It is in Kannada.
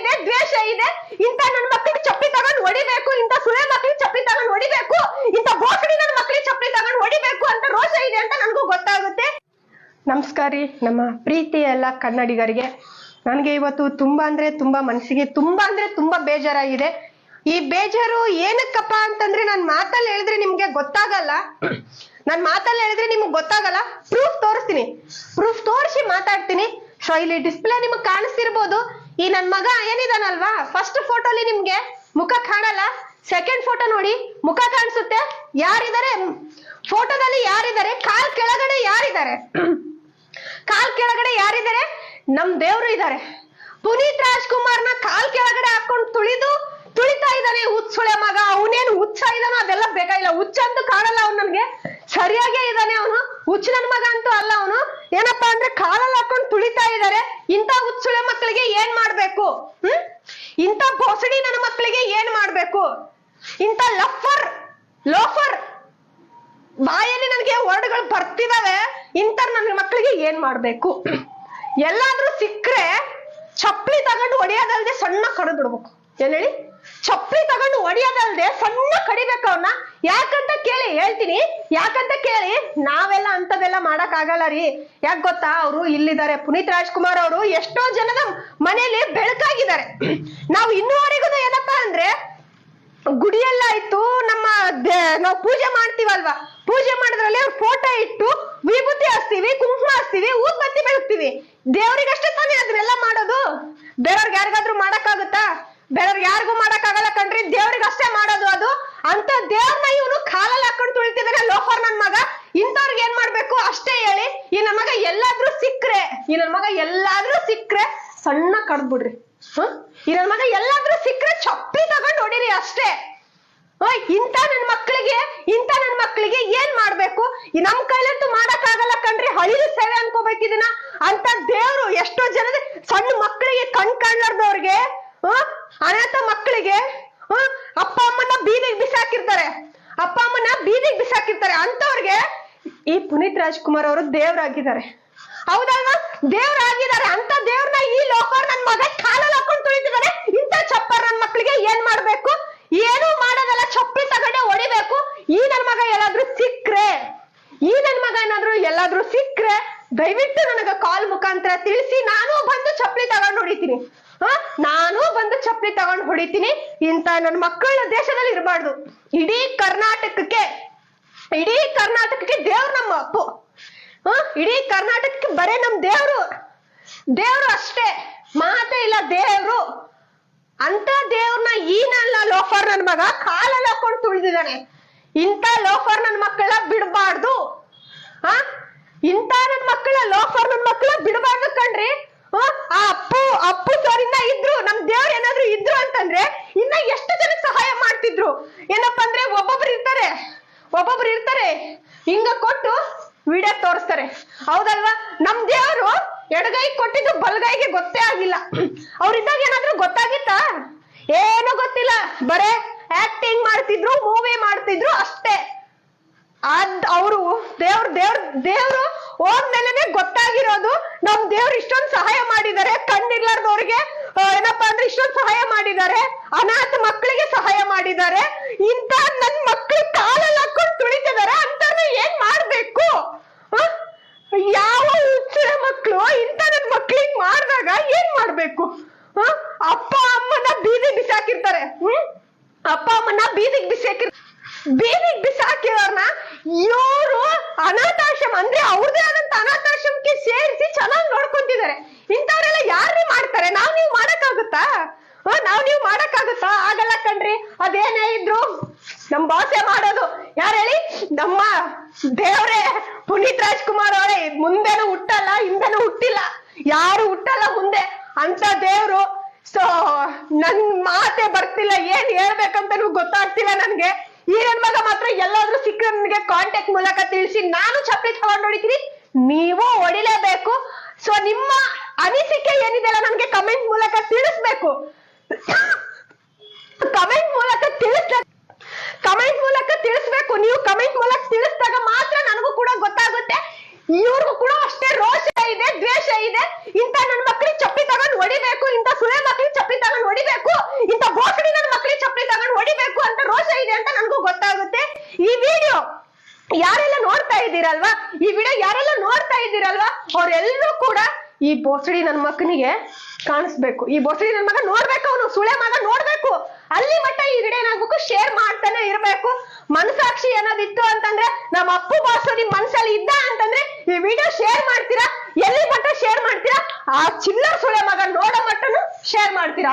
ಇದೆ, ದ್ವೇಷ ಇದೆ ಇಂತ ನನ್ನ ಮಕ್ಕಳಿಗೆ ಚಪ್ಪಲಿ ತಗೊಂಡು ಹೊಡಿಬೇಕು ಇಂತ ಸುಳೆ ಮಕ್ಕಳಿಗೆ ಚಪ್ಪಲಿ ತಗೊಂಡು ಹೊಡಿಬೇಕು ಇಂತ ಬೋಸಡಿ ನನ್ನ ಮಕ್ಕಳಿಗೆ ಚಪ್ಪಲಿ ತಗೊಂಡು ಹೊಡಿಬೇಕು ಅಂತ ರೋಷ ಇದೆ ಅಂತ ನನಗೂ ಗೊತ್ತಾಗುತ್ತೆ. ನಮಸ್ಕಾರ ನಮ್ಮ ಪ್ರೀತಿ ಎಲ್ಲ ಕನ್ನಡಿಗರಿಗೆ. ನನಗೆ ಇವತ್ತು ತುಂಬಾ ಅಂದ್ರೆ ತುಂಬಾ ಮನಸ್ಸಿಗೆ ತುಂಬಾ ಅಂದ್ರೆ ತುಂಬಾ ಬೇಜಾರಾಗಿದೆ. ಈ ಬೇಜಾರು ಏನಕ್ಕಪ್ಪ ಅಂತಂದ್ರೆ ನಾನು ಮಾತಲ್ಲಿ ಹೇಳಿದ್ರೆ ನಿಮ್ಗೆ ಗೊತ್ತಾಗಲ್ಲ. ನಾನು ಮಾತಲ್ಲಿ ಹೇಳಿದ್ರೆ ನಿಮ್ಗೆ ಗೊತ್ತಾಗಲ್ಲ. ಪ್ರೂಫ್ ತೋರಿಸ್ತೀನಿ. ಪ್ರೂಫ್ ತೋರಿಸಿ ಮಾತಾಡ್ತೀನಿ. ಸೊ ಇಲ್ಲಿ ಡಿಸ್ಪ್ಲೇ ನಿಮಗೆ ಕಾಣಿಸ್ತಿರ್ಬೋದು. ಈ ನನ್ ಮಗ ಏನಿದಾನಲ್ವಾ? ಫಸ್ಟ್ ಫೋಟೋಲಿ ನಿಮ್ಗೆ ಮುಖ ಕಾಣಲ್ಲ. ಸೆಕೆಂಡ್ ಫೋಟೋ ನೋಡಿ, ಮುಖ ಕಾಣಿಸುತ್ತೆ. ಯಾರಿದ್ದಾರೆ? ಫೋಟೋದಲ್ಲಿ ಯಾರಿದ್ದಾರೆ? ಕಾಲ್ ಕೆಳಗಡೆ ಯಾರಿದ್ದಾರೆ? ಕಾಲ್ ಕೆಳಗಡೆ ಯಾರಿದ್ದಾರೆ? ನಮ್ ದೇವ್ರು ಇದ್ದಾರೆ ಪುನೀತ್ ರಾಜ್ಕುಮಾರ್ನ ಕಾಲ್ ಕೆಳಗಡೆ ಹಾಕೊಂಡು ತುಳಿದು ತುಳಿತಾ ಇದ್ದಾನೆ ಹುಚ್ಚುಳೆ ಮಗ. ಅವನೇನು ಹುಚ್ಚ ಇದಾನೋ ಅದೆಲ್ಲ ಬೇಕಾಗಿಲ್ಲ. ಹುಚ್ಚ ಅಂತೂ ಕಾಣಲ್ಲ ಅವ್ನು ನನ್ಗೆ. ಸರಿಯಾಗೇ ಇದ್ದಾನೆ ಅವನು. ಹುಚ್ಚ ನನ್ ಮಗ ಅಂತೂ ಅಲ್ಲ ಅವನು. ಏನಪ್ಪಾ ಅಂದ್ರೆ ಕಾಲಲ್ಲಿ ಹಾಕೊಂಡು ತುಳಿತಾ ಇದ್ದಾರೆ. ಇಂಥ ಹುಚ್ಚುಳೆ ಮಕ್ಕಳಿಗೆ ಏನ್ ಮಾಡ್ಬೇಕು? ಹ್ಮ್? ಇಂಥ ಬೋಸಡಿ ನನ್ನ ಮಕ್ಕಳಿಗೆ ಏನ್ ಮಾಡ್ಬೇಕು? ಇಂಥ ಲಫರ್, ಲೋಫರ್ ಬಾಯಲ್ಲಿ ನನಗೆ ವರ್ಡ್ಗಳು ಬರ್ತಿದಾವೆ. ಇಂಥ ನನ್ನ ಮಕ್ಕಳಿಗೆ ಏನ್ ಮಾಡ್ಬೇಕು? ಎಲ್ಲಾದ್ರೂ ಸಿಕ್ಕ್ರೆ ಚಪ್ಪಲಿ ತಗೊಂಡು ಹೊಡಿಯೋದಲ್ದೆ ಸಣ್ಣ ಕಡಿದು ಬಿಡ್ಬೇಕು. ಏನ್ ಹೇಳಿ? ಚಪ್ಪಲಿ ತಗೊಂಡು ಹೊಡಿಯೋದಲ್ದೆ ಸಣ್ಣ ಕಡಿಬೇಕು ಅವನ್ನ ಯಾಕಂತ ಕೇಳಿ, ಹೇಳ್ತೀನಿ. ಯಾಕಂತ ಕೇಳಿ, ನಾವೆಲ್ಲ ಅಂತದೆಲ್ಲ ಮಾಡಕ್ ಆಗಲ್ಲ ರೀ. ಯಾಕ್ ಗೊತ್ತಾ? ಅವರು ಇಲ್ಲಿದ್ದಾರೆ. ಪುನೀತ್ ರಾಜ್ಕುಮಾರ್ ಅವರು ಎಷ್ಟೋ ಜನದ ಮನೆಯಲ್ಲಿ ಬೆಳಕಾಗಿದ್ದಾರೆ. ನಾವು ಇನ್ನೂವರೆಗೂ ಏನಪ್ಪಾ ಅಂದ್ರೆ ಗುಡಿಯಲ್ಲಾಯ್ತು ನಮ್ಮ ದೇ- ನಾವು ಪೂಜೆ ಮಾಡ್ತೀವಲ್ವಾ? ಪೂಜೆ ಮಾಡಿದ್ರಲ್ಲಿ ಅವ್ರ ಫೋಟೋ ಇಟ್ಟು ವಿಭೂತಿ ಹಚ್ತೀವಿ ಕುಂಕುಮ ಹಚ್ತೀವಿ ಊದ್ಬತ್ತಿ ಬೆಳಗ್ತೀವಿ. ದೇವರಿಗಷ್ಟೇ ತಾನೇ ಅದನ್ನೆಲ್ಲ ಮಾಡೋದು ಬೇರೆಯವ್ರಿಗೆ ಯಾರಿಗಾದ್ರೂ ಮಾಡಕ್ಕಾಗುತ್ತಾ ಬೇರೆಯವ್ರಿಗೆ ಯಾರಿಗೂ ಮಾಡಕ್ಕಾಗಲ್ಲ ಕಣ್ರಿ. ದೇವ್ರಿಗೆ ಅಷ್ಟೇ ಮಾಡೋದು ಅದು. ಅಂತ ದೇವ್ರನ್ನ ಇವನು ಕಾಲಲ್ಲಿ ಹಾಕೊಂಡು ತುಳಿತಿದ್ರೆ ಲೋಫರ್ ನನ್ ಮಗ. ಇಂಥವ್ರಿಗೆ ಏನ್ ಮಾಡ್ಬೇಕು? ಅಷ್ಟೇ ಹೇಳಿ. ಈ ನನ್ ಮಗ ಎಲ್ಲಾದ್ರೂ ಸಿಕ್ಕ್ರೆ. ಈ ನನ್ ಮಗ ಎಲ್ಲಾದ್ರೂ ಸಿಕ್ಕ್ರೆ ಸಣ್ಣ ಕಡ್ದ್ಬಿಡ್ರಿ. ಹ್ಮ್ ಈ ನನ್ ಮಗ ಎಲ್ಲಾದ್ರೂ ಸಿಕ್ಕ್ರೆ ಚಪ್ಪಿ ತಗೊಂಡು ಹೊಡಿರಿ ಅಷ್ಟೇ. ಓಯ್, ಇಂಥ ನನ್ ಮಕ್ಳಿಗೆ, ಇಂಥ ನನ್ ಮಕ್ಳಿಗೆ ಏನ್ ಮಾಡ್ಬೇಕು? ನಮ್ ಕೈಲಂತೂ ಮಾಡಕ್ ಆಗಲ್ಲ ಕಣ್ರಿ. ಹಳಿಲು ಸೇವೆ ಅನ್ಕೋಬೇಕು ಇದನ್ನ. ಅಂತ ದೇವ್ರು ಎಷ್ಟೋ ಜನದ ಸಣ್ಣ ಮಕ್ಕಳಿಗೆ ಕಣ್ ಕಾಣ್ಲಾರ್ದವ್ರಿಗೆ ಹ್ಮ್ ಅನಾಥ ಮಕ್ಕಳಿಗೆ ಹ್ಮ್ ಅಪ್ಪ ಅಮ್ಮನ ಬೀದಿಗೆ ಬಿಸಾಕಿರ್ತಾರೆ ಅಪ್ಪ ಅಮ್ಮನ ಬೀದಿಗೆ ಬಿಸಾಕಿರ್ತಾರೆ ಅಂತವ್ರಿಗೆ ಈ ರಾಜ್ಕುಮಾರ್ ಅವರು ದೇವ್ರಾಗಿದ್ದಾರೆ. ಹೌದಲ್ವಾ? ದೇವ್ರಾಗಿದ್ದಾರೆ. ಅಂತ ದೇವ್ರನ್ನ ಈ ಲೋಕರ್ ನನ್ ಮಗ ಕಾಲಲ್ಲಿ ಹಾಕೊಂಡು ತುಳಿತಿದ್ದಾರೆ ಇಂತ ಚಪ್ಪರ್ ನನ್ ಮಕ್ಳಿಗೆ ಏನ್ ಮಾಡ್ಬೇಕು? ಏನು ಮಾಡೋದಲ್ಲ. ಚಪ್ಪಲಿ ತಗೊಂಡೆ ಹೊಡಿಬೇಕು. ಈ ನನ್ ಮಗ ಎಲ್ಲಾದ್ರೂ ಸಿಕ್ಕ್ರೆ. ಈ ನನ್ ಮಗ ಏನಾದ್ರು ಎಲ್ಲಾದ್ರೂ ಸಿಕ್ಕ್ರೆ. ದಯವಿಟ್ಟು ನನಗ ಕಾಲ್ ಮುಖಾಂತರ ತಿಳಿಸಿ ನಾನು ಬಂದು ಚಪ್ಪಲಿ ತಗೊಂಡು ಹೊಡಿತೀನಿ. ಹ? ನಾನು ಬಂದು ಚಪ್ಪಲಿ ತಗೊಂಡು ಹೊಡಿತೀನಿ. ಇಂತ ನನ್ನ ಮಕ್ಕಳ ದೇಶದಲ್ಲಿ ಇರಬಾರ್ದು. ಇಡೀ ಕರ್ನಾಟಕಕ್ಕೆ ಇಡೀ ಕರ್ನಾಟಕಕ್ಕೆ ದೇವ್ರು ನಮ್ಮ ಅಪ್ಪು. ಹ? ಇಡೀ ಕರ್ನಾಟಕಕ್ಕೆ ಬರೇ ನಮ್ ದೇವ್ರು. ದೇವ್ರು ಅಷ್ಟೇ. ಮಾತೇ ಇಲ್ಲ ದೇವ್ರು. ಅಂತ ದೇವ್ರನ್ನ ಈನಲ್ಲ ಲೋಫರ್ ನನ್ ಮಗ ಕಾಲಲ್ಲಿ ಹಾಕೊಂಡು ತುಳಿದಿದ್ದಾನೆ. ಇಂಥ ಲೋಫರ್ ನನ್ ಮಕ್ಕಳ ಬಿಡಬಾರ್ದು ಆ ಇಂಥ ನನ್ ಮಕ್ಕಳ ಲೋಫರ್ ನನ್ ಮಕ್ಕಳ ಬಿಡಬಾರ್ದು ಕಣ್ರಿ ಆ ಆ ಅಪ್ಪು ಅಪ್ಪು ಸರಿಂದ ಇದ್ರು ನಮ್ ದೇವ್ರು ಏನಾದ್ರು ಇದ್ರು ಅಂತಂದ್ರೆ ಇನ್ನ ಎಷ್ಟು ಜನಕ್ಕೆ ಸಹಾಯ ಮಾಡ್ತಿದ್ರು ಏನಪ್ಪಾ ಅಂದ್ರೆ ಒಬ್ಬೊಬ್ರು ಇರ್ತಾರೆ ಒಬ್ಬೊಬ್ರು ಇರ್ತಾರೆ, ಹಿಂಗ ಕೊಟ್ಟು ವಿಡಿಯೋ ತೋರಿಸ್ತಾರೆ. ಹೌದಲ್ವಾ? ನಮ್ ದೇವರು ಎಡಗೈ ಕೊಟ್ಟಿದ್ದು ಬಲಗೈಗೆ ಗೊತ್ತೇ ಆಗಿಲ್ಲ. ಅವ್ರಿದ್ದಾಗ ಏನಾದ್ರು ಗೊತ್ತಾಗಿತ್ತಾ? ಏನು ಗೊತ್ತಿಲ್ಲ. ಬರೇ ಆಕ್ಟಿಂಗ್ ಮಾಡ್ತಿದ್ರು ಮೂವಿ ಮಾಡ್ತಿದ್ರು ಅಷ್ಟೇ. ಅದ್ ಅವರು ದೇವ್ರ ದೇವ್ರ ದೇವ್ರು ಹೋದ್ಮೇಲೆನೆ ಗೊತ್ತಾಗಿರೋದು ನಮ್ ದೇವ್ರು ಇಷ್ಟೊಂದು ಸಹಾಯ ಮಾಡಿದ್ದಾರೆ. ಕಣ್ಣಿರ್ಲಾರ್ದವ್ರಿಗೆ ಏನಪ್ಪಾ ಅಂದ್ರೆ ಇಷ್ಟೊಂದು ಸಹಾಯ ಮಾಡಿದ್ದಾರೆ. ಅನಾಥ ಮಕ್ಕಳಿಗೆ ಸಹಾಯ ಮಾಡಿದ್ದಾರೆ. ಇಂತ ನನ್ ಮಕ್ಳು ಕಾಲಲ್ಲಿ ಹಾಕೊಂಡು ತುಳಿತಿದ್ದಾರೆ ಅಂತವ್ರನ್ನ ಏನ್ ಮಾಡ್ಬೇಕು ಆ? ಯಾವ ಹುಚ್ಚರ ಮಕ್ಕಳು ಇಂತ ನನ್ ಮಕ್ಳಿಗೆ ಮಾಡಿದಾಗ ಏನ್ ಮಾಡ್ಬೇಕು? ಅಪ್ಪ ಅಮ್ಮನ ಬೀದಿ ಬಿಸಾಕಿರ್ತಾರೆ. ಹ್ಮ್? ಅಪ್ಪ ಅಮ್ಮನ ಬೀದಿಗೆ ಬಿಸಾಕಿರ್, ಬೀದಿಗೆ ಬಿಸಾಕಿರೋರ್ನ ಇವರು ಅನಾಥಾಶ್ರಮ, ಅಂದ್ರೆ ಅವ್ರದೇ ಆದಂತ ಅನಾಥಾಶ್ರಮಕ್ಕೆ ಸೇರಿಸಿ ಚೆನ್ನಾಗಿ ನೋಡ್ಕೊಂತಿದ್ದಾರೆ. ಇಂಥವ್ರೆಲ್ಲ ಯಾರೇ ಮಾಡ್ತಾರೆ? ನಾವ್ ನೀವು ಮಾಡಕ್ಕಾಗುತ್ತಾ? ನಾವ್ ನೀವು ಮಾಡಕ್ಕಾಗುತ್ತಾ? ಆಗಲ್ಲ ಕಣ್ರಿ, ಅದೇನೇ ಇದ್ರು? ನಮ್ ಬಾಸೆ ಮಾಡೋದು. ಯಾರು ಹೇಳಿ? ನಮ್ಮ ದೇವ್ರೇ. ಪುನೀತ್ ರಾಜ್ಕುಮಾರ್ ಅವರೇ, ಮುಂದೆನೂ ಹುಟ್ಟಲ್ಲ, ಹಿಂದೆನೂ ಹುಟ್ಟಿಲ್ಲ. ಯಾರು ಹುಟ್ಟಲ್ಲ ಮುಂದೆ. ಅಂತ ದೇವ್ರು, ಸೊ, ನನ್ ಮಾತೆ ಬರ್ತಿಲ್ಲ, ಏನ್ ಹೇಳ್ಬೇಕಂತನೂ ಗೊತ್ತಾಗ್ತಿಲ್ಲ ನನ್ಗೆ. ಈ ಮಗ ಮಾತ್ರ ಎಲ್ಲಾದ್ರೂ ಸಿಕ್ಕ ನನ್ಗೆ ಕಾಂಟ್ಯಾಕ್ಟ್ ಮೂಲಕ ತಿಳಿಸಿ, ನಾನು ಚಪ್ಪಲಿ ತಗೊಂಡ್ ಹೊಡಿತೀನಿ, ನೀವು ಹೊಡಿಲೇಬೇಕು. ಸೊ, ನಿಮ್ಮ ಅನಿಸಿಕೆ ಏನಿದೆ ನನ್ಗೆ ಕಮೆಂಟ್ ಮೂಲಕ ತಿಳಿಸ್ಬೇಕು. ಕಮೆಂಟ್ ಮೂಲಕ ತಿಳಿಸ್ ಕಮೆಂಟ್ ಮೂಲಕ ತಿಳಿಸ್ಬೇಕು. ನೀವು ಕಮೆಂಟ್ ಮೂಲಕ ತಿಳಿಸಿದಾಗ ಮಾತ್ರ ಕೂಡ ಗೊತ್ತಾಗುತ್ತೆ. ಇವ್ರಿಗೂ ಕೂಡ ಅಷ್ಟೇ ರೋಷ ಇದೆ, ದ್ವೇಷ ಇದೆ. ಇಂತ ನನ್ನ ಮಕ್ಳಿಗೆ ಚಪ್ಪಿ ತಗೊಂಡ್ ಹೊಡಿಬೇಕು ಇಂತ ಸುಳೆ ಮಕ್ಳಿಗೆ ಚಪ್ಪಿ ತಗೊಂಡ್ ಹೊಡಿಬೇಕು ಇಂತ ಬೋಸಡಿ ನನ್ನ ಮಕ್ಳಿಗೆ ಚಪ್ಪಿ ತಗೊಂಡ್ ಹೊಡಿಬೇಕು ಅಂತ ರೋಷ ಇದೆ ಅಂತ ನನ್ಗೂ ಗೊತ್ತಾಗುತ್ತೆ. ಈ ವಿಡಿಯೋ ಯಾರೆಲ್ಲ ನೋಡ್ತಾ ಇದ್ದೀರಲ್ವಾ? ಈ ವಿಡಿಯೋ ಯಾರೆಲ್ಲ ನೋಡ್ತಾ ಇದ್ದೀರಲ್ವಾ? ಅವ್ರೆಲ್ಲರೂ ಕೂಡ ಈ ಬೋಸಡಿ ನನ್ನ ಮಕ್ಕನಿಗೆ ಕಾಣಿಸ್ಬೇಕು. ಈ ಬೋಸಡಿ ನನ್ನ ಮಗ ನೋಡ್ಬೇಕು, ಅವನು ಸುಳೆ ಮಗ ನೋಡ್ಬೇಕು. ಅಲ್ಲಿ ಮಟ್ಟ ಈ ಗಿಡ ಏನಾಗ್ಬೇಕು ಶೇರ್ ಮಾಡ್ತಾನೆ ಇರ್ಬೇಕು. ಮನಸಾಕ್ಷಿ ಅನ್ನೋದಿತ್ತು ಅಂತಂದ್ರೆ ನಮ್ಮ ಅಪ್ಪು ನಿಮ್ ಮನ್ಸಲ್ಲಿ ಇದ್ದ ಅಂತಂದ್ರೆ ಈ ವಿಡಿಯೋ ಶೇರ್ ಮಾಡ್ತೀರಾ? ಎಲ್ಲಿ ಮಟ್ಟ ಶೇರ್ ಮಾಡ್ತೀರಾ? ಆ ಚಿಲ್ಲರ್ ಸುಳೆ ಮಗ ನೋಡೋ ಮಟ್ಟನು ಶೇರ್ ಮಾಡ್ತೀರಾ?